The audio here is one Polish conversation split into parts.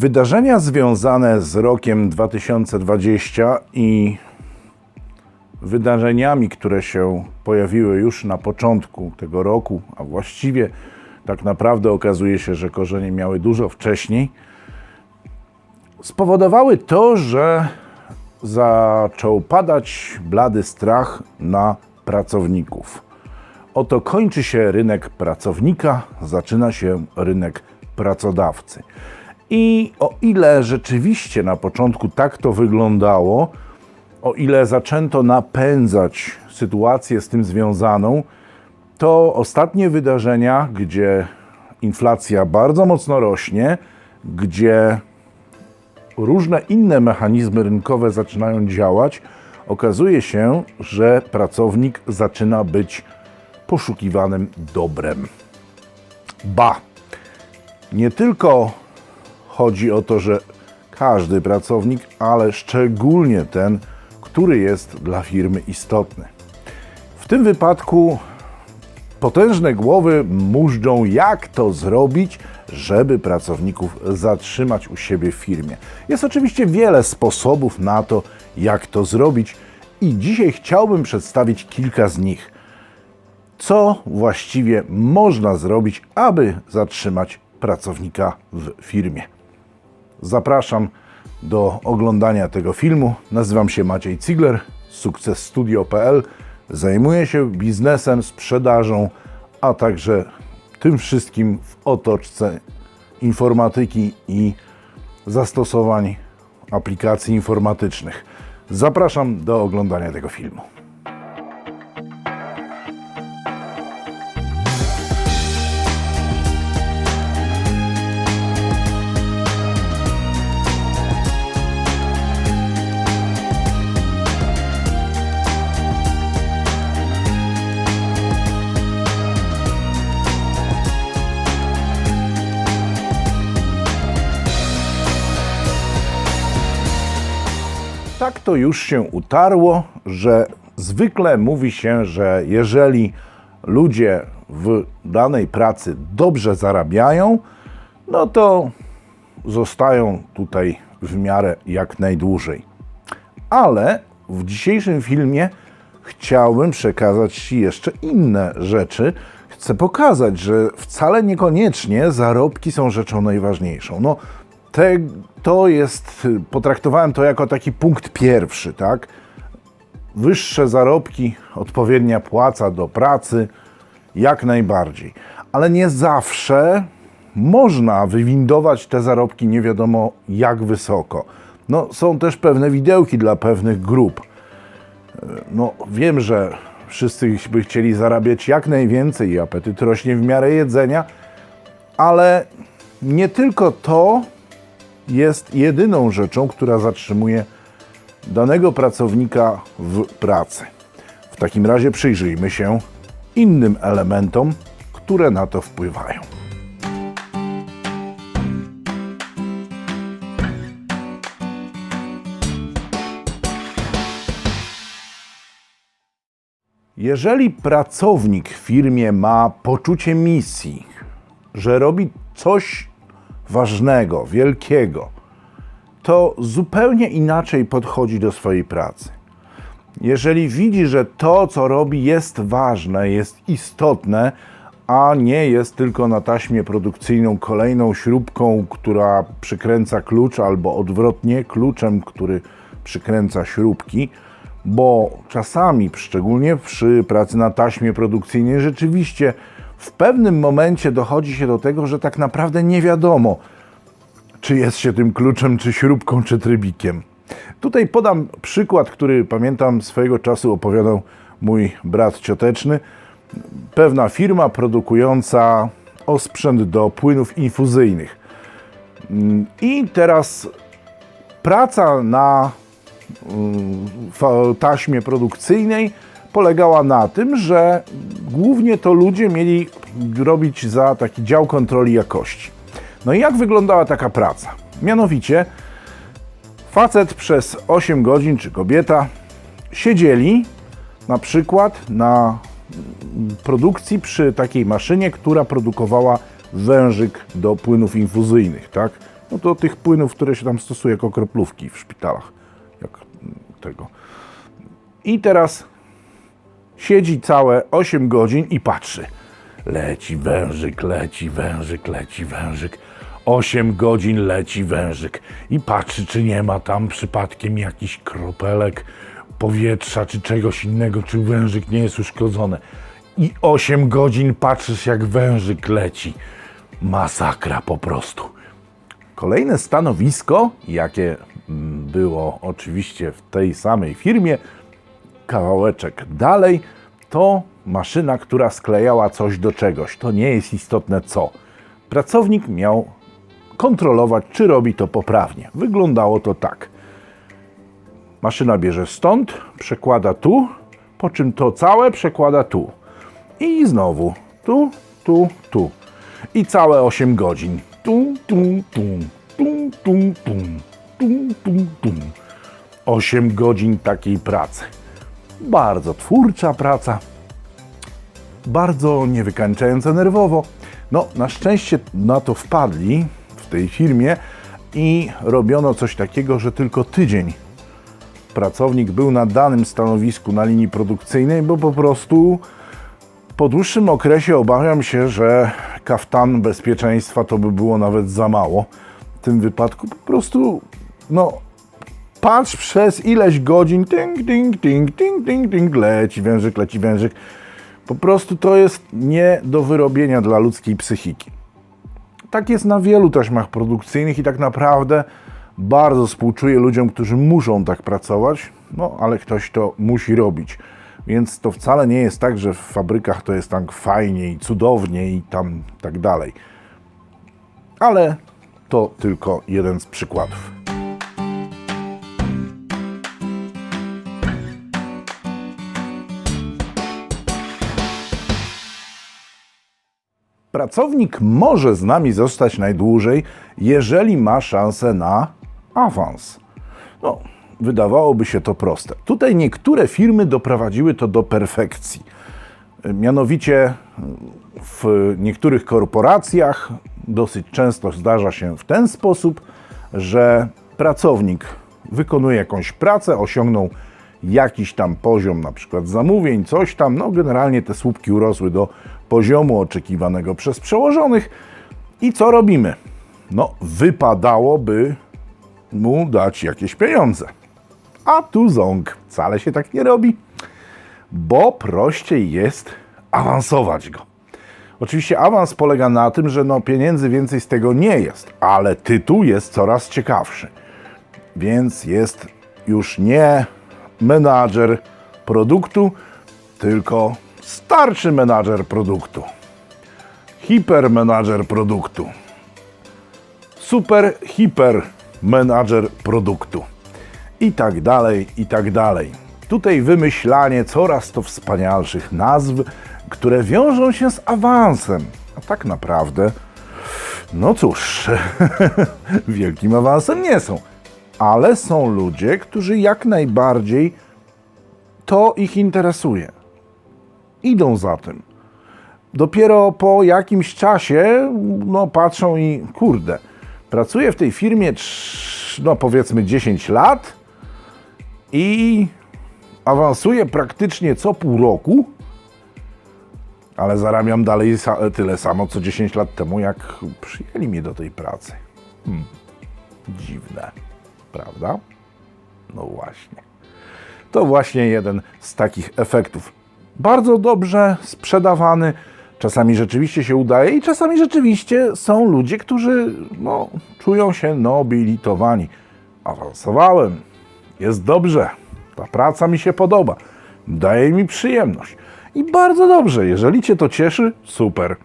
Wydarzenia związane z rokiem 2020 i wydarzeniami, które się pojawiły już na początku tego roku, a właściwie tak naprawdę okazuje się, że korzenie miały dużo wcześniej, spowodowały to, że zaczął padać blady strach na pracowników. Oto kończy się rynek pracownika, zaczyna się rynek pracodawcy. I o ile rzeczywiście na początku tak to wyglądało, o ile zaczęto napędzać sytuację z tym związaną, to ostatnie wydarzenia, gdzie inflacja bardzo mocno rośnie, gdzie różne inne mechanizmy rynkowe zaczynają działać, okazuje się, że pracownik zaczyna być poszukiwanym dobrem. Ba, nie tylko chodzi o to, że każdy pracownik, ale szczególnie ten, który jest dla firmy istotny. W tym wypadku potężne głowy mużdżą, jak to zrobić, żeby pracowników zatrzymać u siebie w firmie. Jest oczywiście wiele sposobów na to, jak to zrobić, i dzisiaj chciałbym przedstawić kilka z nich. Co właściwie można zrobić, aby zatrzymać pracownika w firmie? Zapraszam do oglądania tego filmu. Nazywam się Maciej Cigler, sukcesstudio.pl. Zajmuję się biznesem, sprzedażą, a także tym wszystkim w otoczce informatyki i zastosowań aplikacji informatycznych. Zapraszam do oglądania tego filmu. Tak to już się utarło, że zwykle mówi się, że jeżeli ludzie w danej pracy dobrze zarabiają, no to zostają tutaj w miarę jak najdłużej. Ale w dzisiejszym filmie chciałbym przekazać Ci jeszcze inne rzeczy. Chcę pokazać, że wcale niekoniecznie zarobki są rzeczą najważniejszą. No, te, to jest, potraktowałem to jako taki punkt pierwszy, tak? Wyższe zarobki, odpowiednia płaca do pracy, jak najbardziej. Ale nie zawsze można wywindować te zarobki nie wiadomo jak wysoko. No, są też pewne widełki dla pewnych grup. No, wiem, że wszyscy by chcieli zarabiać jak najwięcej i apetyt rośnie w miarę jedzenia, ale nie tylko to jest jedyną rzeczą, która zatrzymuje danego pracownika w pracy. W takim razie przyjrzyjmy się innym elementom, które na to wpływają. Jeżeli pracownik w firmie ma poczucie misji, że robi coś ważnego, wielkiego, to zupełnie inaczej podchodzi do swojej pracy. Jeżeli widzi, że to, co robi, jest ważne, jest istotne, a nie jest tylko na taśmie produkcyjną kolejną śrubką, która przykręca klucz, albo odwrotnie, kluczem, który przykręca śrubki, bo czasami, szczególnie przy pracy na taśmie produkcyjnej, rzeczywiście w pewnym momencie dochodzi się do tego, że tak naprawdę nie wiadomo, czy jest się tym kluczem, czy śrubką, czy trybikiem. Tutaj podam przykład, który pamiętam swojego czasu opowiadał mój brat cioteczny. Pewna firma produkująca osprzęt do płynów infuzyjnych. I teraz praca na mm, taśmie produkcyjnej polegała na tym, że głównie to ludzie mieli robić za taki dział kontroli jakości. No i jak wyglądała taka praca? Mianowicie facet przez 8 godzin, czy kobieta, siedzieli na przykład na produkcji przy takiej maszynie, która produkowała wężyk do płynów infuzyjnych, tak? No to tych płynów, które się tam stosuje jako kroplówki w szpitalach. Jak tego. I teraz siedzi całe 8 godzin i patrzy. Leci wężyk, leci wężyk, leci wężyk. 8 godzin leci wężyk i patrzy, czy nie ma tam przypadkiem jakichś kropelek powietrza, czy czegoś innego, czy wężyk nie jest uszkodzony. I 8 godzin patrzysz, jak wężyk leci. Masakra po prostu. Kolejne stanowisko, jakie mm, było oczywiście w tej samej firmie, kawałeczek dalej, to maszyna, która sklejała coś do czegoś. To nie jest istotne co. Pracownik miał kontrolować, czy robi to poprawnie. Wyglądało to tak. Maszyna bierze stąd, przekłada tu, po czym to całe przekłada tu. I znowu tu, tu, tu. I całe 8 godzin. Tum, tum, tum, tum, tum, tum, tum, tum, tum. 8 godzin takiej pracy. Bardzo twórcza praca, bardzo niewykańczająca nerwowo. No, na szczęście na to wpadli w tej firmie i robiono coś takiego, że tylko tydzień pracownik był na danym stanowisku na linii produkcyjnej, bo po prostu po dłuższym okresie obawiam się, że kaftan bezpieczeństwa to by było nawet za mało. W tym wypadku po prostu, no, patrz przez ileś godzin, ting, ting, ting, ting, ting, ting, leci wężyk, leci wężyk. Po prostu to jest nie do wyrobienia dla ludzkiej psychiki. Tak jest na wielu taśmach produkcyjnych i tak naprawdę bardzo współczuję ludziom, którzy muszą tak pracować, no ale ktoś to musi robić. Więc to wcale nie jest tak, że w fabrykach to jest tak fajnie i cudownie i tam tak dalej. Ale to tylko jeden z przykładów. Pracownik może z nami zostać najdłużej, jeżeli ma szansę na awans. No, wydawałoby się to proste. Tutaj niektóre firmy doprowadziły to do perfekcji. Mianowicie w niektórych korporacjach dosyć często zdarza się w ten sposób, że pracownik wykonuje jakąś pracę, osiągnął jakiś tam poziom, na przykład zamówień, coś tam. No, generalnie te słupki urosły do poziomu oczekiwanego przez przełożonych. I co robimy? No, wypadałoby mu dać jakieś pieniądze. A tu ząg. Wcale się tak nie robi, bo prościej jest awansować go. Oczywiście awans polega na tym, że no pieniędzy więcej z tego nie jest, ale tytuł jest coraz ciekawszy. Więc jest już nie menadżer produktu, tylko starszy menadżer produktu. Hipermenadżer produktu. Super hiper menadżer produktu. I tak dalej, i tak dalej. Tutaj wymyślanie coraz to wspanialszych nazw, które wiążą się z awansem. A tak naprawdę, no cóż, wielkim awansem nie są. Ale są ludzie, którzy jak najbardziej to ich interesuje. Idą za tym. Dopiero po jakimś czasie, no patrzą i kurde, pracuję w tej firmie, no powiedzmy 10 lat i awansuję praktycznie co pół roku, ale zarabiam dalej tyle samo co 10 lat temu, jak przyjęli mnie do tej pracy. Hmm. Dziwne, prawda? No właśnie. To właśnie jeden z takich efektów. Bardzo dobrze sprzedawany. Czasami rzeczywiście się udaje i czasami rzeczywiście są ludzie, którzy no, czują się nobilitowani. Awansowałem, jest dobrze, ta praca mi się podoba, daje mi przyjemność. I bardzo dobrze, jeżeli Cię to cieszy, super.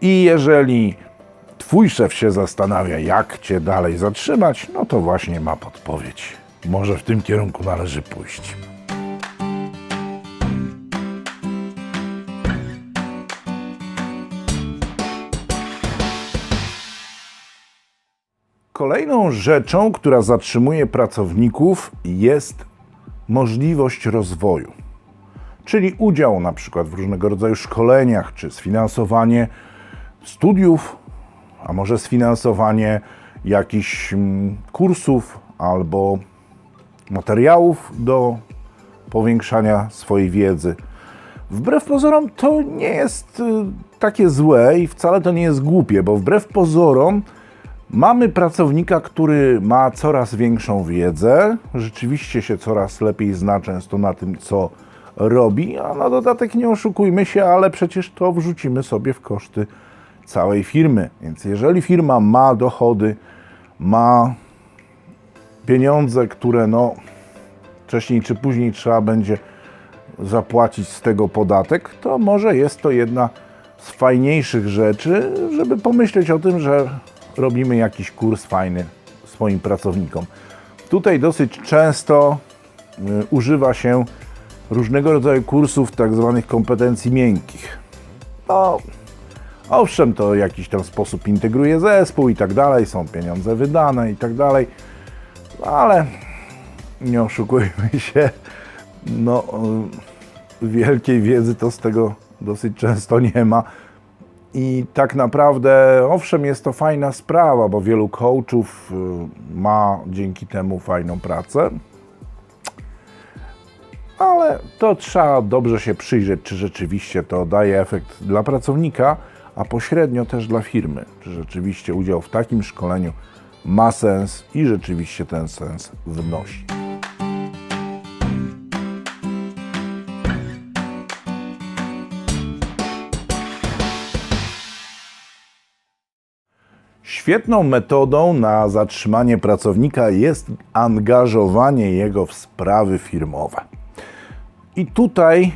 I jeżeli Twój szef się zastanawia, jak Cię dalej zatrzymać, no to właśnie ma podpowiedź. Może w tym kierunku należy pójść. Kolejną rzeczą, która zatrzymuje pracowników, jest możliwość rozwoju. Czyli udział na przykład w różnego rodzaju szkoleniach, czy sfinansowanie studiów, a może sfinansowanie jakichś mm, kursów albo materiałów do powiększania swojej wiedzy. Wbrew pozorom to nie jest y, takie złe i wcale to nie jest głupie, bo wbrew pozorom mamy pracownika, który ma coraz większą wiedzę, rzeczywiście się coraz lepiej zna często na tym, co robi, a na dodatek nie oszukujmy się, ale przecież to wrzucimy sobie w koszty całej firmy. Więc jeżeli firma ma dochody, ma pieniądze, które no wcześniej czy później trzeba będzie zapłacić z tego podatek, to może jest to jedna z fajniejszych rzeczy, żeby pomyśleć o tym, że robimy jakiś kurs fajny swoim pracownikom. Tutaj dosyć często y, używa się różnego rodzaju kursów tak zwanych kompetencji miękkich. No, owszem, to w jakiś tam sposób integruje zespół i tak dalej, są pieniądze wydane i tak dalej, ale nie oszukujmy się, no y, wielkiej wiedzy to z tego dosyć często nie ma. I tak naprawdę, owszem, jest to fajna sprawa, bo wielu coachów y, ma dzięki temu fajną pracę, ale to trzeba dobrze się przyjrzeć, czy rzeczywiście to daje efekt dla pracownika, a pośrednio też dla firmy. Czy rzeczywiście udział w takim szkoleniu ma sens i rzeczywiście ten sens wnosi. Świetną metodą na zatrzymanie pracownika jest angażowanie jego w sprawy firmowe. I tutaj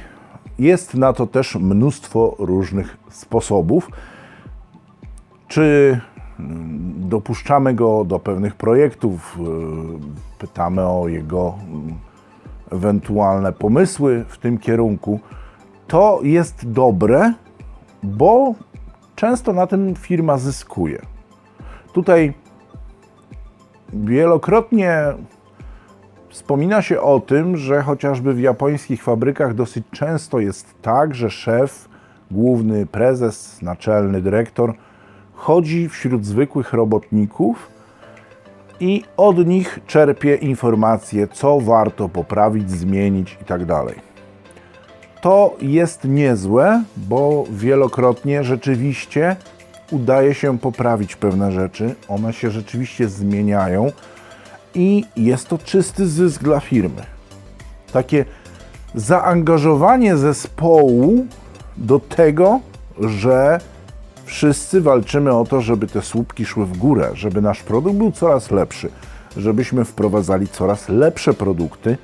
jest na to też mnóstwo różnych sposobów. Czy mm, dopuszczamy go do pewnych projektów, y, pytamy o jego mm, ewentualne pomysły w tym kierunku. To jest dobre, bo często na tym firma zyskuje. Tutaj wielokrotnie wspomina się o tym, że chociażby w japońskich fabrykach dosyć często jest tak, że szef, główny prezes, naczelny dyrektor chodzi wśród zwykłych robotników i od nich czerpie informacje, co warto poprawić, zmienić itd. To jest niezłe, bo wielokrotnie rzeczywiście udaje się poprawić pewne rzeczy, one się rzeczywiście zmieniają i jest to czysty zysk dla firmy. Takie zaangażowanie zespołu do tego, że wszyscy walczymy o to, żeby te słupki szły w górę, żeby nasz produkt był coraz lepszy, żebyśmy wprowadzali coraz lepsze produkty,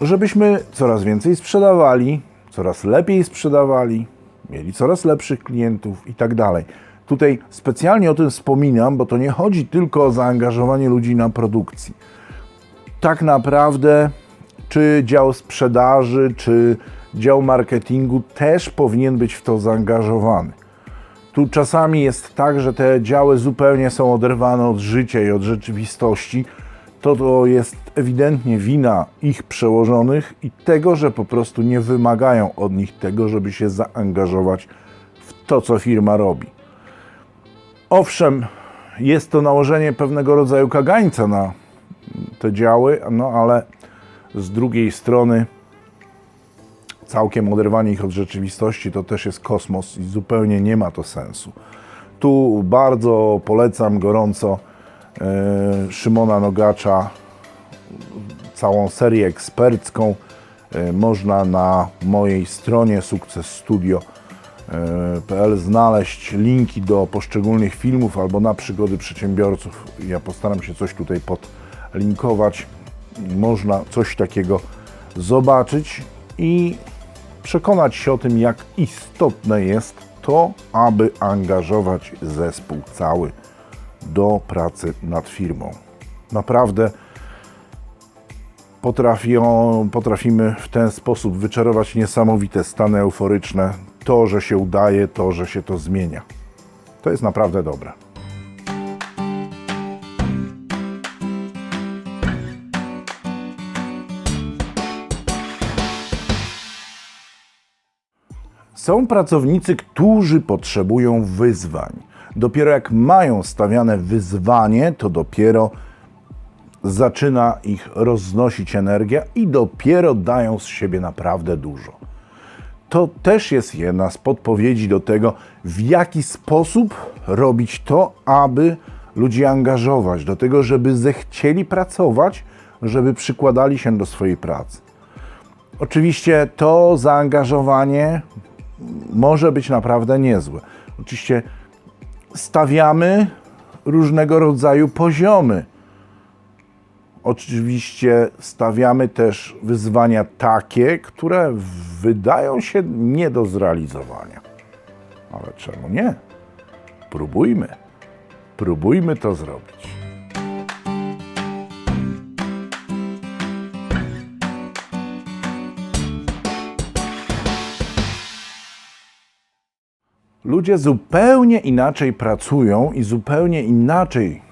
żebyśmy coraz więcej sprzedawali, coraz lepiej sprzedawali, mieli coraz lepszych klientów i tak dalej. Tutaj specjalnie o tym wspominam, bo to nie chodzi tylko o zaangażowanie ludzi na produkcji. Tak naprawdę, czy dział sprzedaży, czy dział marketingu też powinien być w to zaangażowany. Tu czasami jest tak, że te działy zupełnie są oderwane od życia i od rzeczywistości. To, to jest ewidentnie wina ich przełożonych i tego, że po prostu nie wymagają od nich tego, żeby się zaangażować w to, co firma robi. Owszem, jest to nałożenie pewnego rodzaju kagańca na te działy, no ale z drugiej strony całkiem oderwanie ich od rzeczywistości to też jest kosmos i zupełnie nie ma to sensu. Tu bardzo polecam gorąco e, Szymona Nogacza, całą serię ekspercką. E, można na mojej stronie sukcesstudio.pl znaleźć linki do poszczególnych filmów albo na przygody przedsiębiorców. Ja postaram się coś tutaj podlinkować. Można coś takiego zobaczyć i przekonać się o tym, jak istotne jest to, aby angażować zespół cały do pracy nad firmą. Naprawdę potrafią, potrafimy w ten sposób wyczarować niesamowite stany euforyczne. To, że się udaje, to, że się to zmienia. To jest naprawdę dobre. Są pracownicy, którzy potrzebują wyzwań. Dopiero jak mają stawiane wyzwanie, to dopiero zaczyna ich roznosić energia i dopiero dają z siebie naprawdę dużo. To też jest jedna z podpowiedzi do tego, w jaki sposób robić to, aby ludzi angażować, do tego, żeby zechcieli pracować, żeby przykładali się do swojej pracy. Oczywiście to zaangażowanie może być naprawdę niezłe. Oczywiście stawiamy różnego rodzaju poziomy. Oczywiście stawiamy też wyzwania takie, które wydają się nie do zrealizowania. Ale czemu nie? Próbujmy. Próbujmy to zrobić. Ludzie zupełnie inaczej pracują i zupełnie inaczej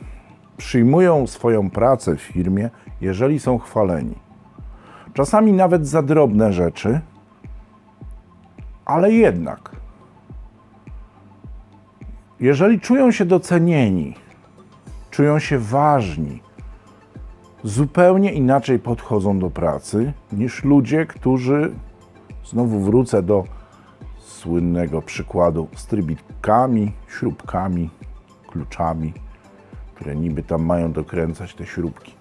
przyjmują swoją pracę w firmie, jeżeli są chwaleni. Czasami nawet za drobne rzeczy, ale jednak. Jeżeli czują się docenieni, czują się ważni, zupełnie inaczej podchodzą do pracy niż ludzie, którzy, znowu wrócę do słynnego przykładu z trybitkami, śrubkami, kluczami, które niby tam mają dokręcać te śrubki.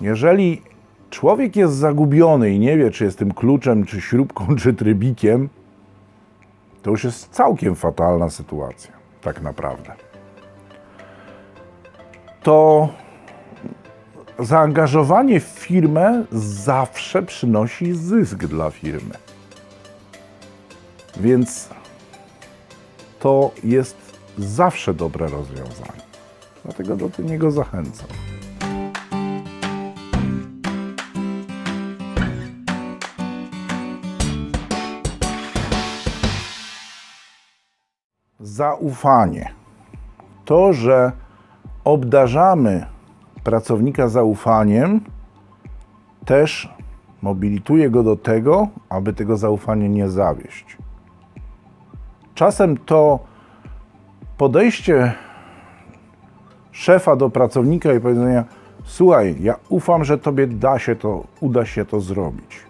Jeżeli człowiek jest zagubiony i nie wie, czy jest tym kluczem, czy śrubką, czy trybikiem, to już jest całkiem fatalna sytuacja, tak naprawdę. To zaangażowanie w firmę zawsze przynosi zysk dla firmy. Więc to jest zawsze dobre rozwiązanie. Dlatego do niego zachęcam. Zaufanie. To, że obdarzamy pracownika zaufaniem, też mobilituje go do tego, aby tego zaufania nie zawieść. Czasem to podejście szefa do pracownika i powiedzenia: Słuchaj, ja ufam, że tobie da się to, uda się to zrobić.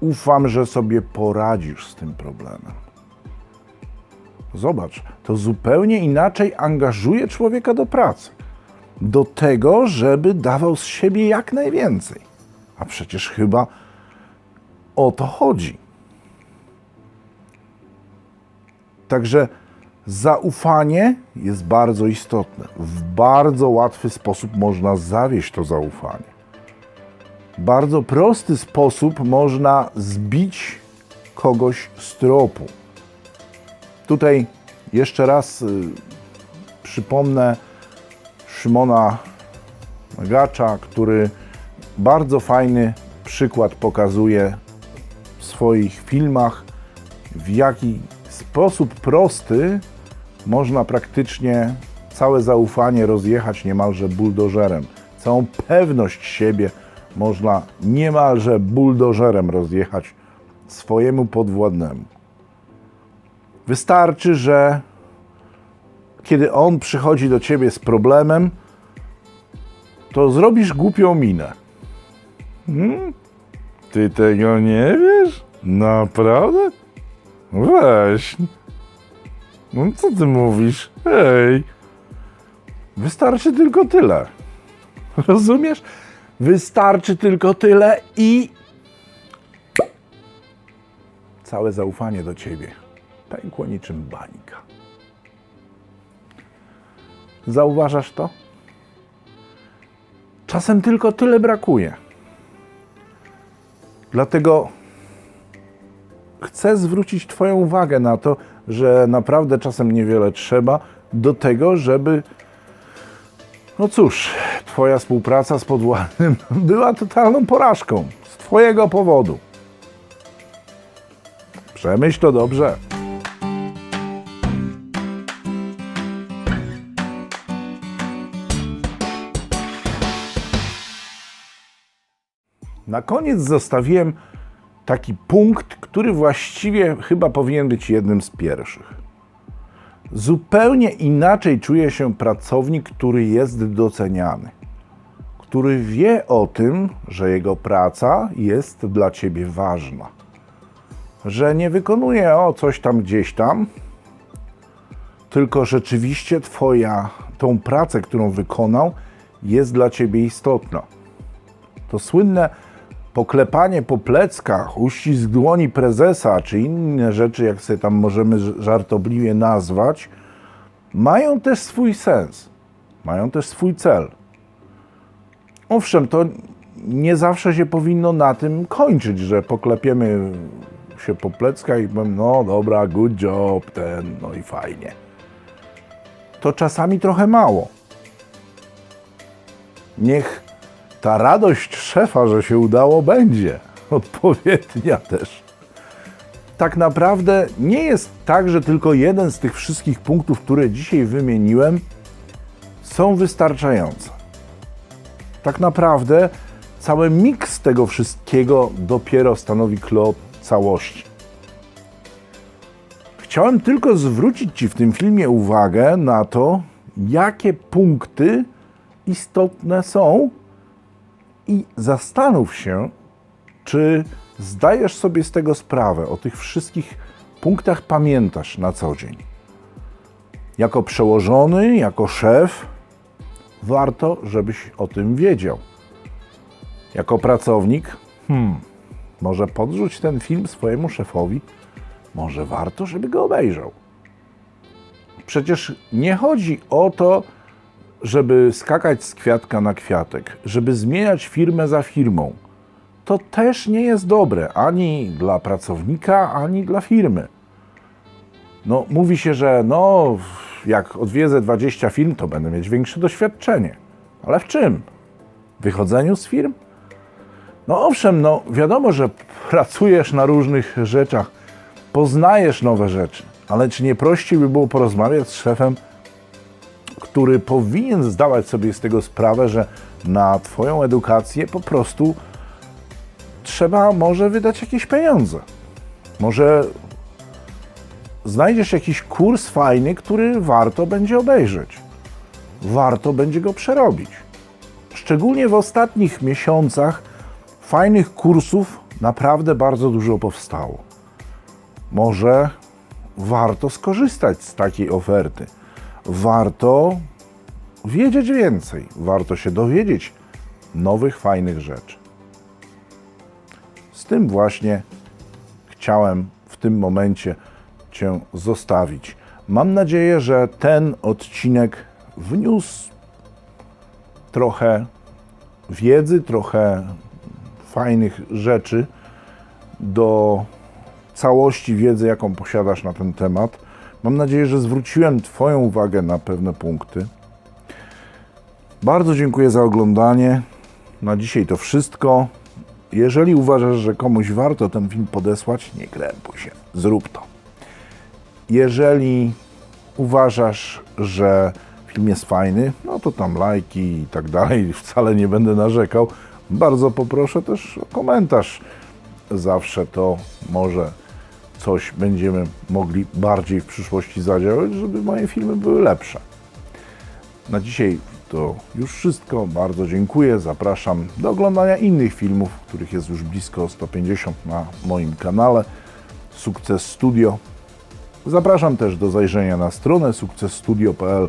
Ufam, że sobie poradzisz z tym problemem. Zobacz, to zupełnie inaczej angażuje człowieka do pracy. Do tego, żeby dawał z siebie jak najwięcej. A przecież chyba o to chodzi. Także zaufanie jest bardzo istotne. W bardzo łatwy sposób można zawieść to zaufanie. Bardzo prosty sposób można zbić kogoś z tropu. Tutaj jeszcze raz y, przypomnę Szymona Gacza, który bardzo fajny przykład pokazuje w swoich filmach, w jaki sposób prosty można praktycznie całe zaufanie rozjechać niemalże buldożerem. Całą pewność siebie można niemalże buldożerem rozjechać swojemu podwładnemu. Wystarczy, że kiedy on przychodzi do ciebie z problemem, to zrobisz głupią minę. Hmm? Ty tego nie wiesz? Naprawdę? Weź. No co ty mówisz? Hej. Wystarczy tylko tyle. Rozumiesz? Wystarczy tylko tyle i całe zaufanie do ciebie pękło niczym bańka. Zauważasz to? Czasem tylko tyle brakuje. Dlatego chcę zwrócić Twoją uwagę na to, że naprawdę czasem niewiele trzeba do tego, żeby. No cóż, Twoja współpraca z podwładnym była totalną porażką z Twojego powodu. Przemyśl to dobrze. Na koniec zostawiłem taki punkt, który właściwie chyba powinien być jednym z pierwszych. Zupełnie inaczej czuje się pracownik, który jest doceniany, który wie o tym, że jego praca jest dla ciebie ważna, że nie wykonuje o coś tam gdzieś tam, tylko rzeczywiście Twoja, tą pracę, którą wykonał, jest dla Ciebie istotna. To słynne poklepanie po pleckach, uścisk dłoni prezesa, czy inne rzeczy, jak sobie tam możemy żartobliwie nazwać, mają też swój sens, mają też swój cel. Owszem, to nie zawsze się powinno na tym kończyć, że poklepiemy się po pleckach i powiem, no dobra, good job, ten, no i fajnie. To czasami trochę mało. Niech ta radość szefa, że się udało, będzie odpowiednia też. Tak naprawdę nie jest tak, że tylko jeden z tych wszystkich punktów, które dzisiaj wymieniłem, są wystarczające. Tak naprawdę cały miks tego wszystkiego dopiero stanowi klot całości. Chciałem tylko zwrócić Ci w tym filmie uwagę na to, jakie punkty istotne są i zastanów się, czy zdajesz sobie z tego sprawę, o tych wszystkich punktach pamiętasz na co dzień. Jako przełożony, jako szef, warto, żebyś o tym wiedział. Jako pracownik, hmm, może podrzuć ten film swojemu szefowi, może warto, żeby go obejrzał. Przecież nie chodzi o to, żeby skakać z kwiatka na kwiatek, żeby zmieniać firmę za firmą. To też nie jest dobre ani dla pracownika, ani dla firmy. No, mówi się, że no, jak odwiedzę 20 firm, to będę mieć większe doświadczenie. Ale w czym? W wychodzeniu z firm? No owszem, no wiadomo, że pracujesz na różnych rzeczach, poznajesz nowe rzeczy, ale czy nie prościej by było porozmawiać z szefem, który powinien zdawać sobie z tego sprawę, że na Twoją edukację po prostu trzeba może wydać jakieś pieniądze. Może znajdziesz jakiś kurs fajny, który warto będzie obejrzeć. Warto będzie go przerobić. Szczególnie w ostatnich miesiącach fajnych kursów naprawdę bardzo dużo powstało. Może warto skorzystać z takiej oferty. Warto wiedzieć więcej, warto się dowiedzieć nowych, fajnych rzeczy. Z tym właśnie chciałem w tym momencie Cię zostawić. Mam nadzieję, że ten odcinek wniósł trochę wiedzy, trochę fajnych rzeczy do całości wiedzy, jaką posiadasz na ten temat. Mam nadzieję, że zwróciłem Twoją uwagę na pewne punkty. Bardzo dziękuję za oglądanie. Na dzisiaj to wszystko. Jeżeli uważasz, że komuś warto ten film podesłać, nie krępuj się, zrób to. Jeżeli uważasz, że film jest fajny, no to tam lajki i tak dalej, wcale nie będę narzekał. Bardzo poproszę też o komentarz. Zawsze to może coś będziemy mogli bardziej w przyszłości zadziałać, żeby moje filmy były lepsze. Na dzisiaj to już wszystko. Bardzo dziękuję. Zapraszam do oglądania innych filmów, których jest już blisko 150 na moim kanale Sukces Studio. Zapraszam też do zajrzenia na stronę sukcesstudio.pl.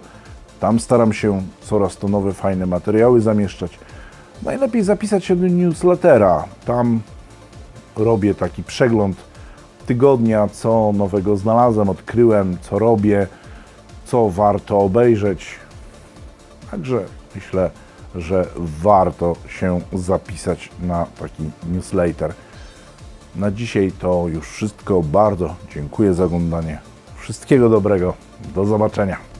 Tam staram się coraz to nowe, fajne materiały zamieszczać. Najlepiej zapisać się do newslettera. Tam robię taki przegląd tygodnia, co nowego znalazłem, odkryłem, co robię, co warto obejrzeć. Także myślę, że warto się zapisać na taki newsletter. Na dzisiaj to już wszystko. Bardzo dziękuję za oglądanie. Wszystkiego dobrego. Do zobaczenia.